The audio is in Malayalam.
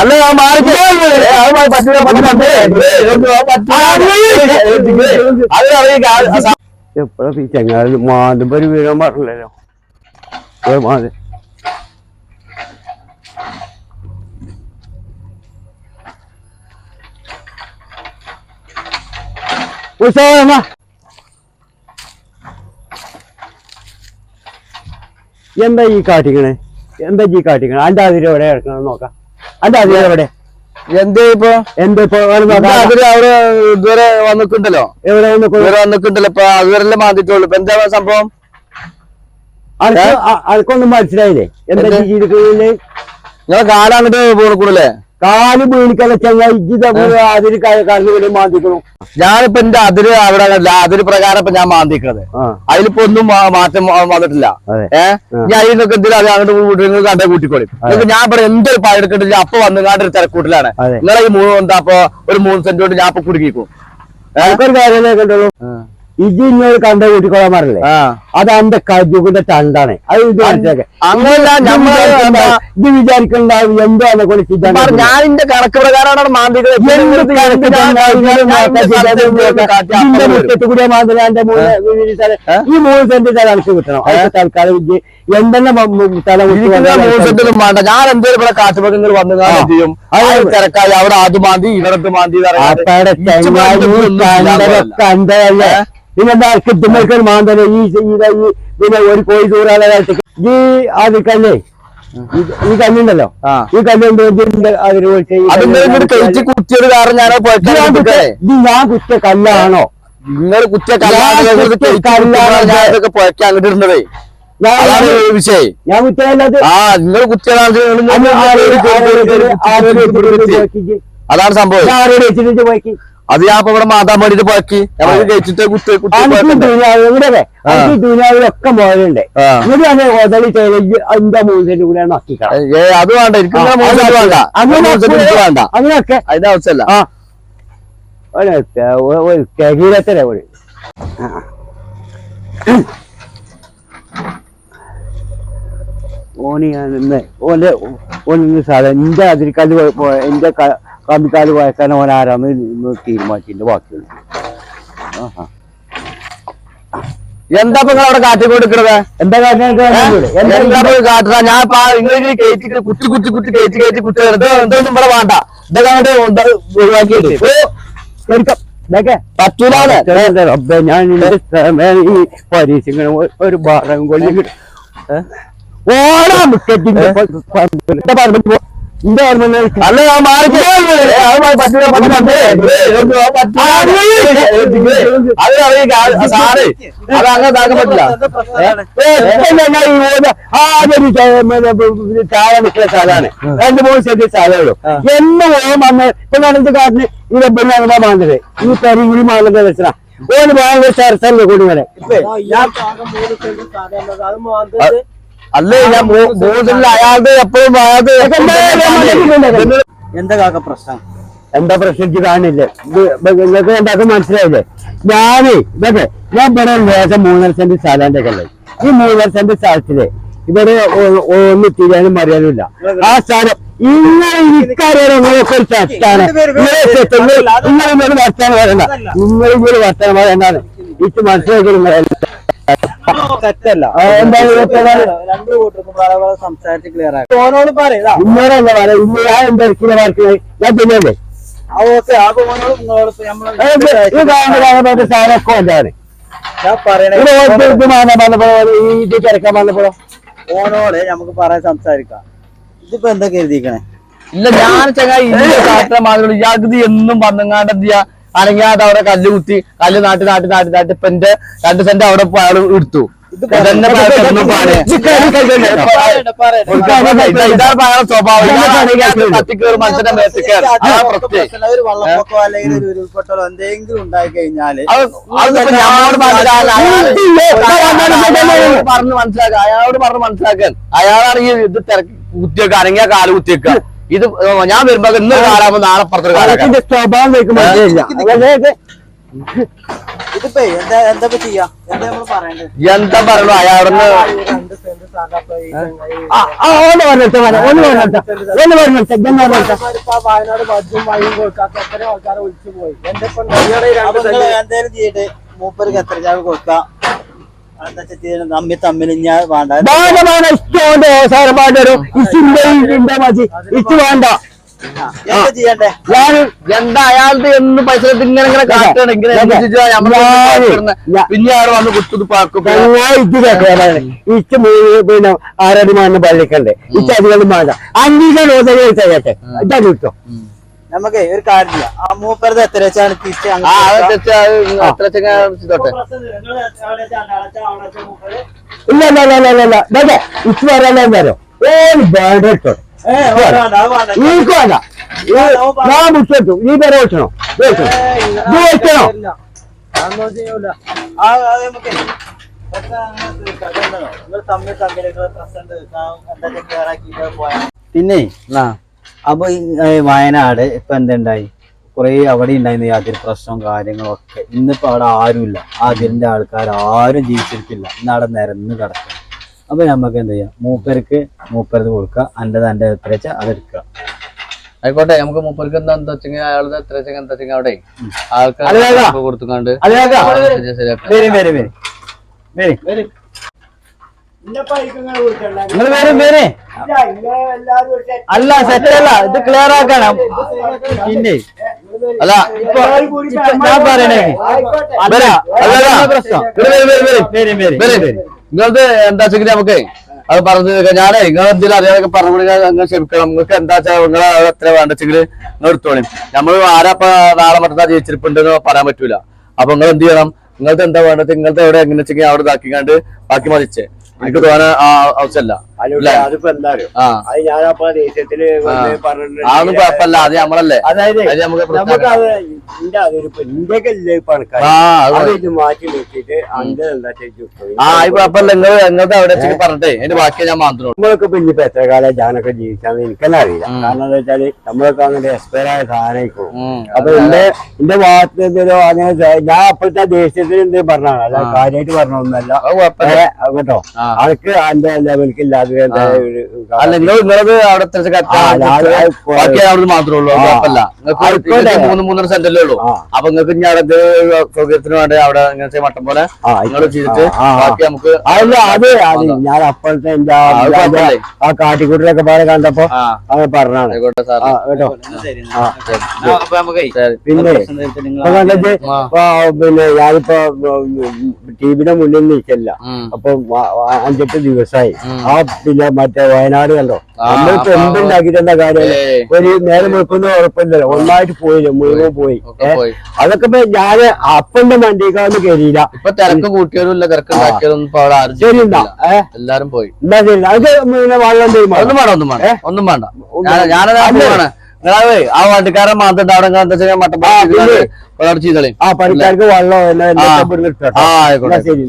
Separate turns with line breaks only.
അല്ല ഞാൻ മാറി.
എപ്പോഴും ഈ ചങ്ങാതി മാന്തുമ്പോ ഒരു വീഴാൻ പാടില്ലല്ലോ. ഉത്സവമ്മ എന്താ ഈ കാട്ടിക്കണേ? എന്താ ഈ കാട്ടിക്കണേ? അന്റെ അതിര് എവിടെ കിടക്കണം നോക്കാം. അന്റെ അതിര് എവിടെ?
എന്തേ ഇപ്പൊ?
എന്താ ഇപ്പൊ?
അവർ ഇതുവരെ വന്നിട്ടുണ്ടല്ലോ.
എവിടെ
ഇതുവരെ വന്നിട്ടുണ്ടല്ലോ. ഇപ്പൊ അതുവരെ മാറ്റിട്ടുള്ളൂ ഇപ്പൊ എന്താ സംഭവം?
അനക്കൊന്നും മനസ്സിലായില്ലേ? എന്താ ചെയ്തിട്ടില്ലേ
നിങ്ങളെ കാലം അങ്ങോട്ട് പോണക്കൂടല്ലേ
കാൽ വീണിക്കല ചങ്ങായി ഇജ്ജ് തമ്മിൽ അതിന് കടന്നു മാന്തിക്കണു.
ഞാനിപ്പോ എന്റെ അതിര് അവിടെ അതിര് പ്രകാരം ഇപ്പൊ ഞാൻ മാന്തിക്കണത്. അതിലിപ്പോ ഒന്നും മാറ്റം വന്നിട്ടില്ല. ഏഹ് ഞാൻ അതിനൊക്കെ എന്തെങ്കിലും അങ്ങോട്ട് കൂട്ടി കണ്ടേ കൂട്ടിക്കോളി. ഞാൻ ഇവിടെ എന്തൊരു പഴയെടുക്കട്ടില്ല അപ്പൊ വന്നുകാണ്ട് ഒരു തിരക്കൂട്ടിലാണ്. നിങ്ങളെ ഈ മൂന്ന് എന്താ അപ്പൊ ഒരു മൂന്ന് സെന്റ് കൊണ്ട് ഞാൻ അപ്പൊ കുടുങ്ങിക്കും.
എനിക്കൊരു കാര്യമല്ലേ കണ്ടുള്ളൂ ഇജ്ജ് ഇന്നൊരു കണ്ട കൂട്ടിക്കൊള്ളാൻ പറഞ്ഞില്ലേ അത് എന്റെ കജുവിന്റെ തണ്ടാണ്. അത് ഇത് ഇത് വിചാരിക്കണ്ടാവും എന്തോ എന്നെ കൊണ്ട് ചിന്ത
ഞാൻ ഇതിന്റെ കണക്ക് പ്രകാരമാണ് വരും.
മുറ്റത്ത് കൂടിയ സ്ഥലം. ഈ മൂന്ന് സെന്റ് കണക്ക് കിട്ടണം. അതൊക്കെ തൽക്കാലം എന്തെല്ലാം
വേണ്ട ഞാൻ എന്തേലും ഇവിടെ വന്നു. ചെയ്യും? അത് തിരക്കായി. അവിടെ അത് മാന്തി മാന്തി
പിന്നെന്താ മാന്തല ഈ പിന്നെ ഒരു കോഴി ദൂരാളെ കാലത്തേക്ക് ഈ അത് കല്ലേ? ഈ- ഈ കല്ലുണ്ടല്ലോ. ഈ കല്ലുണ്ട്
കഴിച്ച് കാരണം ഞാൻ
ഇത് ഞാൻ കുറ്റ കല്ലാണോ?
നിങ്ങൾ
കുറ്റ കല്ലാണോ?
പുഴയ്ക്ക് അങ്ങോട്ട് ഇടുന്നതേ. വിഷയം
ഞാൻ കുറ്റല്ലാതെ
ആ നിങ്ങൾ കുത്തി. അതാണ് സംഭവം അത് ഞാൻ ഇവിടെ മാതാൻ വേണ്ടിട്ട് പുഴക്കി ഞങ്ങൾ കഴിച്ചിട്ട് കുത്തി
ഒക്കെ പോയതുണ്ട് എന്റെ മൂന്നിന്റെ കൂടെ
ഏ അത് വേണ്ട എനിക്ക് വേണ്ട വേണ്ട
അങ്ങനെയൊക്കെ
അതിന്റെ ആവശ്യമല്ല
ഒരു തെ- ഒരു- ഒരു തെകീരത്തിലെ ഒരു ഓന് ഞാൻ ഇന്ന് ഓന്റെ ഓന് സാധനം എന്റെ അതിരിക്കാൽ എന്റെ കമ്മിക്കാൽ പോയക്കാൻ ഓൻ ആരാന്ന് തീരുമാനിച്ചിന്റെ ബാക്കിയുള്ളു ആഹാ.
എന്താ നിങ്ങൾ അവിടെ കാട്ടി കൊടുക്കണത്
എന്താ കാറ്റ് എന്താ
എന്താ കാട്ടുക ഞാൻ ഇംഗ്ലീഷിൽ കുത്തി കുത്തി കുത്തി കയറ്റി കയറ്റി കുത്തി എന്തോ എന്തൊന്നും ഇവിടെ വേണ്ട. ഇതൊക്കെ അങ്ങോട്ട് ഒഴിവാക്കിയിട്ട്
ഞാൻ പരീക്ഷ ഒരു ഭാരം കൊല്ലി ഓടാ
അല്ല ഞാൻ സാറ് അത് അങ്ങനെ പറ്റില്ല
ചായ നിൽക്കുന്ന രണ്ട് മൂന്ന് എന്ന് വന്ന് ഇപ്പൊ കാട്ടിന് ഈ റബ്ബറിനെ അങ്ങനെ മാന്തത് ഈ പെരിങ്ങുടി മാന്തന്റെ വെച്ചാ ഓന് ഭയങ്കര ചർച്ചല്ലേ കൂടി വരെ
അല്ലേ ഞാൻ മൂന്നില്ല അയാളുടെ എപ്പോഴും
എന്താ കാക്ക പ്രശ്നം?
എന്താ പ്രശ്നം കാണില്ലേ ഇത് നിങ്ങൾക്ക് എന്താ മനസ്സിലായില്ലേ? ഞാനേ ഇതൊക്കെ ഞാൻ ഇവിടെ വേഗം മൂന്നര സെന്റ് സ്ഥലം അല്ലേ? ഈ മൂന്നര സെന്റ് സ്ഥലത്തിൽ ഇവിടെ ഒന്ന് തിരിയാനും ഇല്ല ആ സ്ഥലം ഇങ്ങനെ നിങ്ങളൊക്കെ ഒരു തെറ്റാണ്. ഇങ്ങനെ വർത്താനം വരണ്ട ഇങ്ങനെ വർത്തമാനം വരണ്ടാണ് ഇത് മനസ്സിലാക്കി തെറ്റാണ്?
രണ്ടു കൂട്ടർക്കും സംസാരിച്ച് ക്ലിയർ ആക്കി. ഓനോട് പറയാ
ഇന്നോടല്ല പറയാ? ഇന്ന് ഞാൻ എന്താ ഇരിക്കുന്ന
ഓക്കെ ഓനോട് നിങ്ങളോട്
നമ്മൾ സാധനമൊക്കെ എന്താണ്
പറയണേ
ഈ
ഓനോട് നമുക്ക് പറയാൻ സംസാരിക്കാം. ഇതിപ്പോ എന്താ കരുതിക്കണേ
ഇല്ല ഞാൻ ചങ്ങായി ഇന്ന കാട്ടിലെ മാതിരി ഇയാൾക്ക് എന്നും വന്നങ്ങാണ്ട് എന്ത് അത് അവിടെ കല്ല് കുത്തി കല്ല് നാട്ടി നാട്ടി നാട്ടി നാട്ടി ഇപ്പൊ എന്റെ രണ്ട് സെന്റ് അവിടെ എടുത്തു. ഇതാണ് സ്വഭാവം. ഇയാൾ കത്തിക്കേറി മനുഷ്യന്റെ മേത്ത് കയറി അതാണ് പ്രത്യേകം
ഒരു വെള്ളപ്പൊക്കോ അല്ലെങ്കിൽ ഒരു ഉരുൾപൊട്ടലോ എന്തെങ്കിലും ഉണ്ടായി കഴിഞ്ഞാൽ
അത് അതിപ്പോ ഞങ്ങളോട് മനസ്സിലാക്കാൻ അയാളോട് പറഞ്ഞ് മനസ്സിലാക്കുക അയാളോട് പറഞ്ഞ് മനസ്സിലാക്കാൻ അയാളാണ് ഈ ഇത് തിരക്ക് കുത്തിയൊക്കെ ആ കാൽ കുത്തിയൊക്കെ. ഇത് ഞാൻ വരുമ്പോ ഇന്ന് കാലാകുമ്പോ നാളെ പുറത്തൊരു
സ്വഭാവം
എന്താ
പറയണു അയാളെന്ന്
ഒന്ന് പറഞ്ഞിട്ട് ഒന്ന് പറഞ്ഞിട്ട് ഒന്ന് പറഞ്ഞിട്ട് ഞാൻ പറഞ്ഞിട്ട്
ഇപ്പൊ വയനാട് വഴിയും കൊടുക്കാത്ത എത്ര ആൾക്കാരെ ഒഴിച്ചു പോയി. എന്റെ മൂപ്പർക്ക് എത്ര ചാവ് കൊടുക്കാം. വേണ്ട എന്താ ചെയ്യണ്ടേ
ഞാൻ
എന്താ അയാളുടെ എന്ന് പൈസ എടുത്ത് ഇങ്ങനെ ഇങ്ങനെ കാട്ടണം ഇങ്ങനെ
ഞാൻ-
എത്തിച്ചാ
ഞാൻ-
പിന്നെ ആൾ വന്ന് കുത്തുത് പാക്കും
ഞാൻ ഇത് കേട്ടതാണ് ഇച്ച് മൂന്ന് പിന്നെ ആറടി മാന്ന് പള്ളിക്കണ്ടേ ഇച്ച് അധികം വേണ്ട ദിവസം ഓതേ ചെയ്യട്ടെ ഇതാ കിട്ടോ
നമുക്ക് ഒരു കാര്യമില്ല. ആ മൂപ്പരത് എത്ര വെച്ചാണ് തിരിച്ച്
ഇല്ല ഇല്ല ഇല്ല ഇല്ല ഇച്ച് വേണ്ട, ഞാൻ മുട്ടു നീ പേരെ വെച്ചണോ വെച്ചണോ.
പിന്നെ അപ്പൊ ഈ വയനാട് ഇപ്പൊ എന്തുണ്ടായി? കുറെ അവിടെ ഉണ്ടായിരുന്നു യാതൊരു പ്രശ്നവും കാര്യങ്ങളും ഒക്കെ ഇന്നിപ്പോ അവിടെ ആരുമില്ല. ആതിരിന്റെ ആൾക്കാർ ആരും ജീവിച്ചിരിക്കില്ല. ഇന്ന് അവിടെ നിരന്ന് കിടക്കുക. അപ്പൊ നമുക്ക് എന്ത് ചെയ്യാം? മൂപ്പർക്ക് മൂപ്പരത് കൊടുക്കുക. അന്റെ തന്റെ എത്ര വെച്ചാൽ അതെടുക്കുക
ആയിക്കോട്ടെ നമുക്ക് മൂപ്പർക്ക് എന്താ എന്താ വെച്ചെങ്കിൽ അയാളുടെ എത്ര വെച്ചെങ്കിൽ എന്താ വെച്ചെങ്കിൽ അവിടെ. ആൾക്കാർ കൊടുത്തുകൊണ്ട് ശരിയാക്കാം.
വരും വരും. വരും. വരും. നിങ്ങൾ പേരും പേര് അല്ല സെറ്റ് അല്ല ഇത് ക്ലിയർ ആക്കണം പിന്നെ
അല്ല
ഇപ്പൊ ഞാൻ പറയണേ അല്ല. പ്രശ്നം.
നിങ്ങളത് എന്താ വെച്ചെങ്കിൽ നമുക്ക് അത് പറഞ്ഞു തീർക്കാം. ഞാനേ നിങ്ങൾ എന്തെങ്കിലും അറിയാതൊക്കെ പറഞ്ഞു കൊടുക്കാൻ നിങ്ങൾ ക്ഷമിക്കണം നിങ്ങൾക്ക് എന്താ വെച്ചാൽ നിങ്ങൾ എത്ര വേണ്ടെങ്കിൽ നിങ്ങൾ എടുത്തോളി നമ്മൾ ആരാ ഇപ്പൊ നാളെ മറ്റന്നാ ജയിച്ചിരിപ്പുണ്ടെന്ന് പറയാൻ പറ്റൂല അപ്പൊ നിങ്ങൾ എന്ത് ചെയ്യണം നിങ്ങൾക്ക് എന്താ വേണ്ടത് നിങ്ങൾക്ക് എവിടെ എങ്ങനെ വെച്ചെങ്കിൽ അവിടെ ഇതാക്കിക്കാണ്ട് ബാക്കി മതിച്ചേ എനിക്ക് തോന്നാൻ ആവശ്യമല്ല.
അതിപ്പോ എന്താ അറിയോ?
ആ.
അത് ഞാനപ്പോ
ദേശത്തിൽ കുഴപ്പമില്ല. അത് നമ്മളല്ലേ?
അതായത്
നമുക്ക്.
അത് ഇന്ത്യയ്ക്ക് മാറ്റി അന്റെ എന്താ
കുഴപ്പമില്ല. നിങ്ങൾ അവിടെ പറഞ്ഞിട്ടേ. ബാക്കി ഞാൻ മാത്രം
നമ്മളൊക്കെ പിന്നെ ഇപ്പൊ എത്ര കാലം ഞാനൊക്കെ ജീവിച്ചാന്ന് എനിക്കെല്ലാം അറിയില്ല. കാരണം എന്താ വെച്ചാൽ നമ്മളൊക്കെ അങ്ങനെ എക്സ്പയർ ആയ സാധനമായിക്കോളും അപ്പൊ എന്റെ എന്റെ അങ്ങനെ ഞാൻ അപ്പോഴത്തെ ദേശത്തിന് എന്ത് പറഞ്ഞാണ് അല്ല കാര്യമായിട്ട് പറഞ്ഞൊന്നല്ല കേട്ടോ?
ആ.
ആൾക്ക് എന്റെ ലെവൽക്ക് ഇല്ലാതെ
അല്ല നിങ്ങൾ നിങ്ങളത് അവിടെ ബാക്കി മാത്രമേ ഉള്ളൂ കുഴപ്പമില്ല. നിങ്ങൾക്ക്. മൂന്ന് മൂന്നര സെന്റല്ലേ ഉള്ളൂ. അപ്പൊ നിങ്ങൾക്ക് ഇനി അവിടെ ഇത് സൗകര്യത്തിന് വേണ്ടി അവിടെ ഇങ്ങനത്തെ മട്ടം പോലെ നിങ്ങൾ ചെയ്തിട്ട്. ബാക്കി നമുക്ക്
അല്ല അത്. ഞാൻ അപ്പോഴത്തെ എന്റെ ആ- കാട്ടിക്കൂട്ടിലൊക്കെ പാടെ കണ്ടപ്പോ അത് പറഞ്ഞാണ് കേട്ടോ. പിന്നെ പിന്നെ ഞാനിപ്പോ ടീവിന്റെ മുന്നിൽ നിൽക്കല്ല. അപ്പൊ അഞ്ചെട്ട് ദിവസമായി ആ പിന്നെ മറ്റേ വയനാട് കണ്ടോ? നമ്മളിപ്പോ എന്തുണ്ടാക്കിട്ടെന്താ കാര്യം ഒരു നേരം വെക്കുന്ന ഉറപ്പില്ലല്ലോ. ഒന്നായിട്ട് പോയില്ല മുഴുവൻ പോയി. അതൊക്കെ ഇപ്പൊ ഞാൻ അപ്പന്റെ മണ്ടിക്കാന്ന് കയറിയില്ല
ഇപ്പൊ തിരക്ക്
കൂട്ടിയാലും
എല്ലാരും പോയി.
എന്നാ ശരി അത്
ഒന്നും വേണ്ട ഒന്നും വേണ്ട. ഒന്നും വേണ്ട. ഞാൻ- ഞാനത് പോവാണ്. നിങ്ങളെ ആ വണ്ടിക്കാരൻ മാത്രം അവിടെ എന്താ വെച്ചാൽ മട്ടം
ആ, പിന്നെ.
ചെയ്തോളി
ആ പണിക്കാർക്ക് വെള്ളം
ആയിക്കോട്ടെ. ശരി.